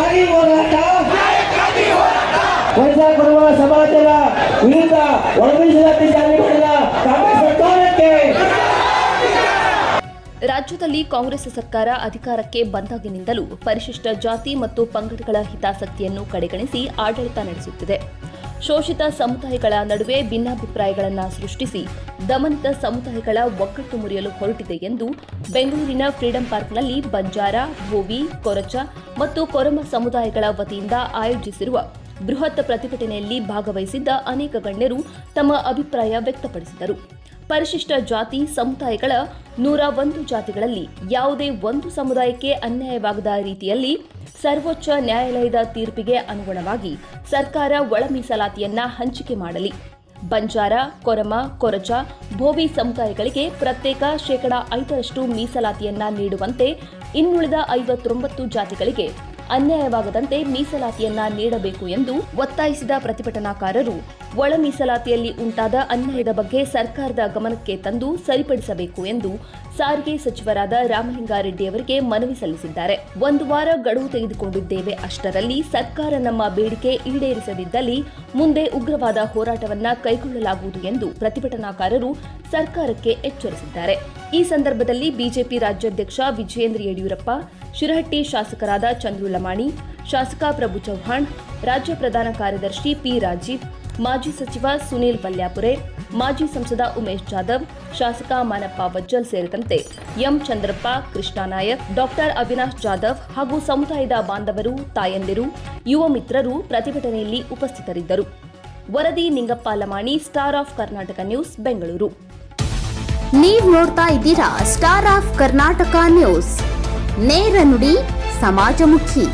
ನ್ಯಾಯಕ್ಕಾಗಿ ಹೋರಾಟ. ವೈಸಾ ಕೊಡುವ ಸಮಾಜದ ವಿರುದ್ಧ ಒಳಗಿಸಿದಂತೆ ಜಾರಿ ಮಾಡಿದ ಕಾಂಗ್ರೆಸ್ ಸರ್ಕಾರಕ್ಕೆ. ರಾಜ್ಯದಲ್ಲಿ ಕಾಂಗ್ರೆಸ್ ಸರ್ಕಾರ ಅಧಿಕಾರಕ್ಕೆ ಬಂದಾಗಿನಿಂದಲೂ ಪರಿಶಿಷ್ಟ ಜಾತಿ ಮತ್ತು ಪಂಗಡಗಳ ಹಿತಾಸಕ್ತಿಯನ್ನು ಕಡೆಗಣಿಸಿ ಆಡಳಿತ ನಡೆಸುತ್ತಿದೆ. ಶೋಷಿತ ಸಮುದಾಯಗಳ ನಡುವೆ ಭಿನ್ನಾಭಿಪ್ರಾಯಗಳನ್ನು ಸೃಷ್ಟಿಸಿ ದಮನಿತ ಸಮುದಾಯಗಳ ಒಗ್ಗಟ್ಟು ಮುರಿಯಲು ಹೊರಟಿದೆ ಎಂದು ಬೆಂಗಳೂರಿನ ಫ್ರೀಡಂ ಪಾರ್ಕ್ನಲ್ಲಿ ಬಂಜಾರ, ಭೋವಿ, ಕೊರಚ ಮತ್ತು ಕೊರಮ ಸಮುದಾಯಗಳ ವತಿಯಿಂದ ಆಯೋಜಿಸಿರುವ ಬೃಹತ್ ಪ್ರತಿಭಟನೆಯಲ್ಲಿ ಭಾಗವಹಿಸಿದ್ದ ಅನೇಕ ಗಣ್ಯರು ತಮ್ಮ ಅಭಿಪ್ರಾಯ ವ್ಯಕ್ತಪಡಿಸಿದರು. ಪರಿಶಿಷ್ಟ ಜಾತಿ ಸಮುದಾಯಗಳ ನೂರ ಒಂದು ಜಾತಿಗಳಲ್ಲಿ ಯಾವುದೇ ಒಂದು ಸಮುದಾಯಕ್ಕೆ ಅನ್ಯಾಯವಾಗದ ರೀತಿಯಲ್ಲಿ ಸರ್ವೋಚ್ಚ ನ್ಯಾಯಾಲಯದ ತೀರ್ಪಿಗೆ ಅನುಗುಣವಾಗಿ ಸರ್ಕಾರ ಒಳ ಮೀಸಲಾತಿಯನ್ನ ಹಂಚಿಕೆ ಮಾಡಲಿ. ಬಂಜಾರ, ಕೊರಮ, ಕೊರಚ, ಭೋವಿ ಸಮುದಾಯಗಳಿಗೆ ಪ್ರತ್ಯೇಕ ಶೇಕಡಾ ಐದರಷ್ಟು ಮೀಸಲಾತಿಯನ್ನ ನೀಡುವಂತೆ ಇನ್ನುಳಿದ ಐವತ್ತೊಂಬತ್ತು ಜಾತಿಗಳಿಗೆ ಅನ್ಯಾಯವಾಗದಂತೆ ಮೀಸಲಾತಿಯನ್ನ ನೀಡಬೇಕು ಎಂದು ಒತ್ತಾಯಿಸಿದ ಪ್ರತಿಭಟನಾಕಾರರು. ಒಳ ಮೀಸಲಾತಿಯಲ್ಲಿ ಉಂಟಾದ ಅನ್ಯಾಯದ ಬಗ್ಗೆ ಸರ್ಕಾರದ ಗಮನಕ್ಕೆ ತಂದು ಸರಿಪಡಿಸಬೇಕು ಎಂದು ಸಾರಿಗೆ ಸಚಿವರಾದ ರಾಮಲಿಂಗಾರೆಡ್ಡಿ ಅವರಿಗೆ ಮನವಿ ಸಲ್ಲಿಸಿದ್ದಾರೆ. ಒಂದು ವಾರ ಗಡುವು ತೆಗೆದುಕೊಂಡಿದ್ದೇವೆ ಅಷ್ಟರಲ್ಲಿ ಸರ್ಕಾರ ನಮ್ಮ ಬೇಡಿಕೆ ಈಡೇರಿಸದಿದ್ದಲ್ಲಿ ಮುಂದೆ ಉಗ್ರವಾದ ಹೋರಾಟವನ್ನ ಕೈಗೊಳ್ಳಲಾಗುವುದು ಎಂದು ಪ್ರತಿಭಟನಾಕಾರರು ಸರ್ಕಾರಕ್ಕೆ ಎಚ್ಚರಿಸಿದ್ದಾರೆ. ಈ ಸಂದರ್ಭದಲ್ಲಿ ಬಿಜೆಪಿ ರಾಜ್ಯಾಧ್ಯಕ್ಷ ವಿಜಯೇಂದ್ರ ಯಡಿಯೂರಪ್ಪ, ಶಿರಹಟ್ಟಿ ಶಾಸಕರಾದ ಚಂದ್ರು ಲಮಾಣಿ ಶಾಸಕ ಪ್ರಭು ಚೌಹಾಣ್ ರಾಜ್ಯ ಪ್ರಧಾನ ಕಾರ್ಯದರ್ಶಿ ಪಿ ರಾಜೀವ್ ಮಾಜಿ ಸಚಿವ ಸುನೀಲ್ ಬಲ್ಯಾಪುರೆ, ಮಾಜಿ ಸಂಸದ ಉಮೇಶ್ ಜಾಧವ್, ಶಾಸಕ ಮಾನಪ್ಪ ವಜ್ಜಲ್ ಸೇರಿದಂತೆ ಎಂ ಚಂದ್ರಪ್ಪ, ಕೃಷ್ಣ ನಾಯಕ್, ಡಾಕ್ಟರ್ ಅವಿನಾಶ್ ಜಾಧವ್ ಹಾಗೂ ಸಮುದಾಯದ ಬಾಂಧವರು, ತಾಯಂದಿರು, ಯುವ ಮಿತ್ರರು ಪ್ರತಿಭಟನೆಯಲ್ಲಿ ಉಪಸ್ಥಿತರಿದ್ದರು. ವರದಿ Ningappa Lamani, star of Karnataka news, Bengaluru. ನೀವು ನೋಡ್ತಾ ಇದ್ದೀರಾ ಸ್ಟಾರ್ ಆಫ್ ಕರ್ನಾಟಕ ನ್ಯೂಸ್. ನೇರ ನುಡಿ, ಸಮಾಜಮುಖಿ.